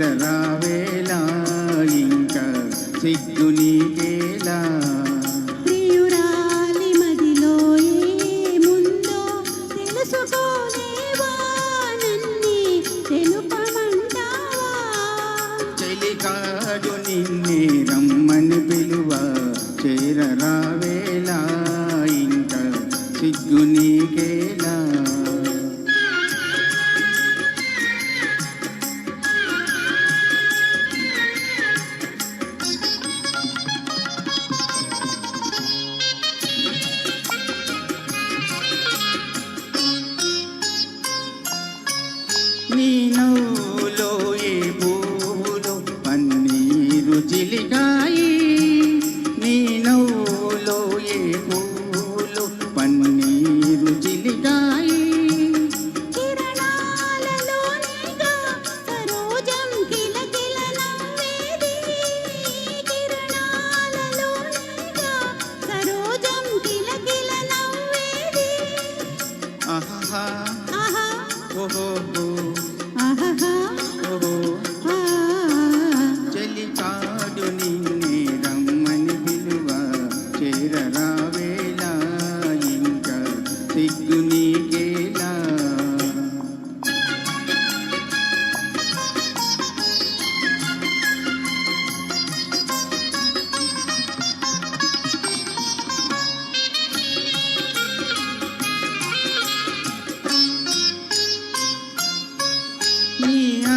చేరరావేలా ఇంకా సిగ్గు నీకేలా? ప్రియురాలి మదిలో ఏముందో తెలుసుకోలేవా? నన్ని తెలుపమంటావా? చెలికాడు నిన్నే రమ్మని పిలువ చేరరావేలా నీ నవ్వులో ఏ పువ్వులో పన్నీరు చిలికాయి. నీ నవ్వులో ఏ పువ్వులో పన్నీరు నవ్వేది. ఆహా ఆహా ఓహో ఆహా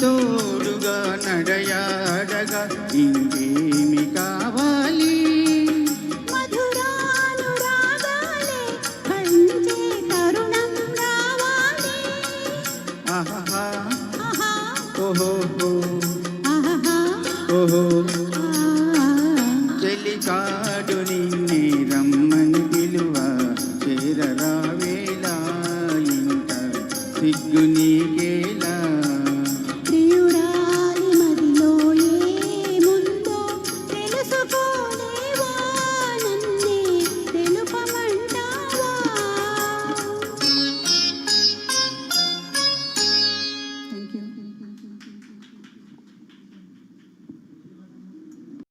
తోడుగా నడయాడగా ఇంకేమి కావాలి? ఆహా. ఓహో. ఓహో. చెలికాడు నిన్నే